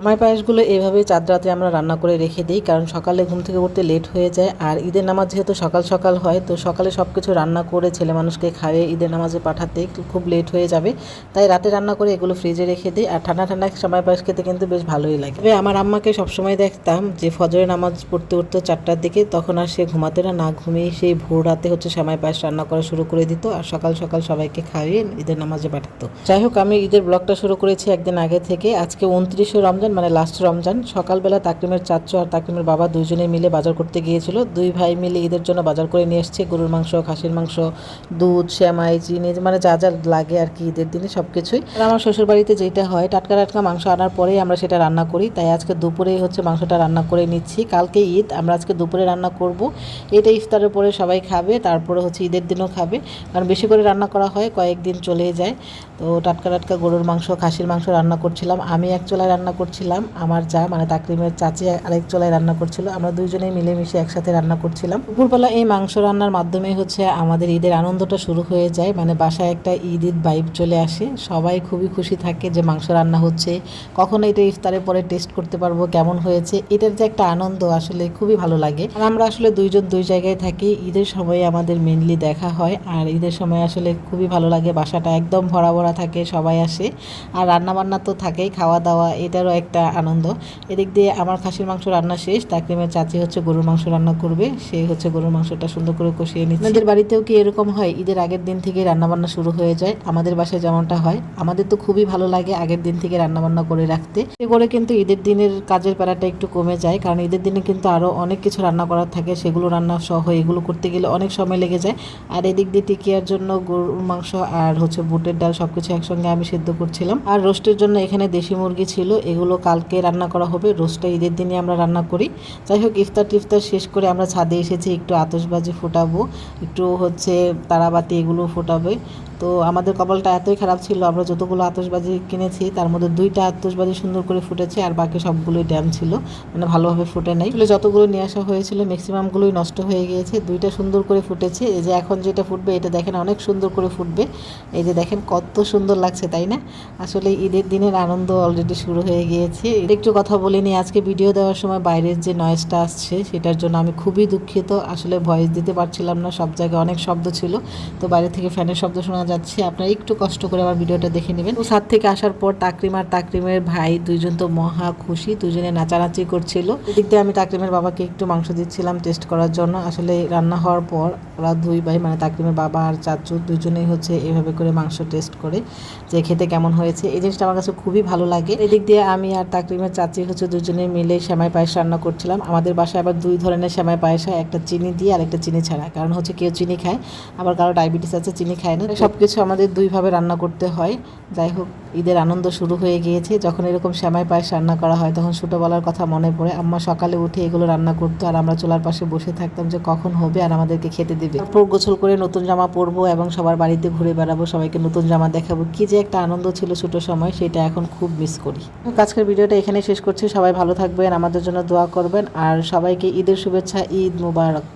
আমার পায়েসগুলো এভাবে চাঁদ রাতে আমরা রান্না করে রেখে দিই, কারণ সকালে ঘুম থেকে উঠতে লেট হয়ে যায়। আর ঈদের নামাজ যেহেতু সকাল সকাল হয়, তো সকালে সব কিছু রান্না করে ছেলে মানুষকে খাইয়ে ঈদের নামাজে পাঠাতে খুব লেট হয়ে যাবে। তাই রাতে রান্না করে এগুলো ফ্রিজে রেখে দিই, আর ঠান্ডা ঠান্ডা সময় পায়েস খেতে কিন্তু বেশ ভালোই লাগে। তবে আমার আম্মাকে সবসময় দেখতাম যে ফজরের নামাজ পড়তে উঠতো চারটার দিকে, তখন আর সে ঘুমাতে না না ঘুমিয়ে সেই ভোর রাতে হচ্ছে সময় পায়েস রান্না করা শুরু করে দিত, আর সকাল সকাল সবাইকে খাইয়ে ঈদের নামাজে পাঠাতো। যাই হোক, আমি ঈদের ব্লগটা শুরু করেছি একদিন আগে থেকে। আজকে উনত্রিশে রমজান মানে লাস্ট রমজান। সকালবেলা তাকিমের চাচু আর তাকিমের বাবা দুজনে মিলে বাজার করতে গিয়েছিল। দুই ভাই মিলে ঈদের জন্য বাজার করে নিয়ে এসছে। গরুর মাংস, খাসির মাংস, দুধ শ্যামাই চিনি মানে যা যা লাগে আর কি ঈদের দিনে সব কিছুই আর আমার শ্বশুর বাড়িতে যেটা হয়, টাটকা টাটকা মাংস আনার পরেই আমরা সেটা রান্না করি। তাই আজকে দুপুরেই হচ্ছে মাংসটা রান্না করে নিচ্ছি। কালকে ঈদ, আমরা আজকে দুপুরে রান্না করব। এটা ইফতারের পরে সবাই খাবে, তারপরে হচ্ছে ঈদের দিনও খাবে। কারণ বেশি করে রান্না করা হয়, কয়েকদিন চলে যায়। তো টাটকা টাটকা গরুর মাংস, খাসির মাংস রান্না করছিলাম। আমি এক চোলায় রান্না করছিলাম। আমার যা মানে তাকরিমের চাচি আরেক চোলায় রান্না করছিল, আমরা দুইজনেই মিলেমিশে একসাথে রান্না করছিলাম। দুপুরবেলা এই মাংস রান্নার মাধ্যমে হচ্ছে আমাদের ঈদের আনন্দটা শুরু হয়ে যায় মানে বাসায় একটা ঈদ ঈদ বাইব চলে আসে। সবাই খুবই খুশি থাকে যে মাংস রান্না হচ্ছে, কখন এটা ইফতারের পরে টেস্ট করতে পারব কেমন হয়েছে, এটার যে একটা আনন্দ আসলে খুবই ভালো লাগে। আর আমরা আসলে দুইজন দুই জায়গায় থাকি, ঈদের সময় আমাদের মেনলি দেখা হয়, আর ঈদের সময় আসলে খুবই ভালো লাগে, বাসাটা একদম ভরা ভরা থাকে, সবাই আসে। আর রান্না বান্না তো থাকেই, খাওয়া দাওয়া এটারও একটা আনন্দ। এদিক দিয়ে আমার খাসির মাংস রান্না শেষ তাকরিমের চাচি হচ্ছে গরুর মাংস রান্না করবে সে হচ্ছে গরুর মাংসটা সুন্দর করে কষিয়ে নিচ্ছে। আমাদের বাড়িতেও কি এরকম হয়? ঈদের আগের দিন থেকে রান্নাবান্না শুরু হয়ে যায়। আমাদের বাসায় যেমনটা হয় আমাদের তো খুবই ভালো লাগে আগের দিন থেকে রান্নাবান্না করে রাখতে। এ করে কিন্তু ঈদের দিনের কাজের প্যারাটা একটু কমে যায় কারণ ঈদের দিনে কিন্তু আরও অনেক কিছু রান্না করার থাকে সেগুলো রান্না সহ এগুলো করতে গেলে অনেক সময় লেগে যায়। আর এদিক দিয়ে টিকিয়ার জন্য গরুর মাংস আর হচ্ছে বুটের ডাল সবকিছু একসঙ্গে আমি সিদ্ধ করছিলাম। আর রোস্টের জন্য এখানে দেশি মুরগি ছিল এগুলো কালকে রান্না করা হবে, রোস্টটা ঈদের দিনে আমরা রান্না করি। যাই হোক ইফতার টিফতার শেষ করে আমরা ছাদে এসেছি, একটু আতশবাজি ফোটাবো, একটু হচ্ছে তারাবাতি এগুলো ফোটাবে। তো আমাদের কপালটা এতই খারাপ ছিল, আমরা যতগুলো আতশবাজি কিনেছি, তার মধ্যে দুইটা আতশবাজি সুন্দর করে ফুটেছে আর বাকি সবগুলোই ড্যাম ছিল মানে ভালোভাবে ফুটে নাই। আসলে যতগুলো নিয়ে আসা হয়েছিল ম্যাক্সিমামগুলোই নষ্ট হয়ে গিয়েছে, দুইটা সুন্দর করে ফুটেছে। এই যে এখন যেটা ফুটবে, এটা দেখেন অনেক সুন্দর করে ফুটবে। এই যে দেখেন কত সুন্দর লাগছে, তাই না? আসলে ঈদের দিনের আনন্দ অলরেডি শুরু হয়ে গিয়েছে। একটু কথা বলিনি আজকে ভিডিও দেওয়ার সময় বাইরের যে নয়েজটা আসছে, সেটার জন্য আমি খুবই দুঃখিত। আসলে ভয়েস দিতে পারছিলাম না, সব জায়গায় অনেক শব্দ ছিল। তো বাইরে থেকে ফ্যানের শব্দ শোনা যাচ্ছে, আপনারা একটু কষ্ট করে আমার ভিডিওটা দেখে নেবেন। তো সাত থেকে আসার পর তাকরিম আর তাকরিমের ভাই দুইজন তো মহা খুশি দুজনে নাচানাচি করছিল। এদিক দিয়ে আমি তাকরিমের বাবাকে একটু মাংস দিচ্ছিলাম টেস্ট করার জন্য। আসলে রান্না হওয়ার পর ওরা দুই ভাই মানে তাকরিমের বাবা আর চাচু দুজনেই হচ্ছে এভাবে করে মাংস টেস্ট করে, যে খেতে কেমন হয়েছে। এই জিনিসটা আমার কাছে খুবই ভালো লাগে। এদিক দিয়ে আমি আর তাকরিমের চাচি হচ্ছে দুজনে মিলে সেমাই পায়েস রান্না করছিলাম। আমাদের বাসায় আবার দুই ধরনের সেমাই পায়েস হয়, একটা চিনি দিয়ে আর একটা চিনি ছাড়া। কারণ হচ্ছে কেউ চিনি খায়, আবার কারও ডায়াবেটিস আছে, চিনি খায় না। সব কিছু আমাদের দুইভাবে রান্না করতে হয়। যাই হোক, ঈদের আনন্দ শুরু হয়ে গিয়েছে। যখন এরকম শ্যামাই পায়েস রান্না করা হয়, তখন ছোটোবেলার কথা মনে পড়ে। আম্মা সকালে উঠে এগুলো রান্না করতো আর আমরা চুলার পাশে বসে থাকতাম যে কখন হবে আর আমাদেরকে খেতে দেবে। তারপর গোসল করে নতুন জামা পরবো এবং সবার বাড়িতে ঘুরে বেড়াবো, সবাইকে নতুন জামা দেখাবো। কি যে একটা আনন্দ ছিল ছোটো সময়, সেটা এখন খুব মিস করি। আজকের ভিডিওটা এখানে শেষ করছি। সবাই ভালো থাকবেন, আমাদের জন্য দোয়া করবেন। আর সবাইকে ঈদের শুভেচ্ছা, ঈদ মুবারক।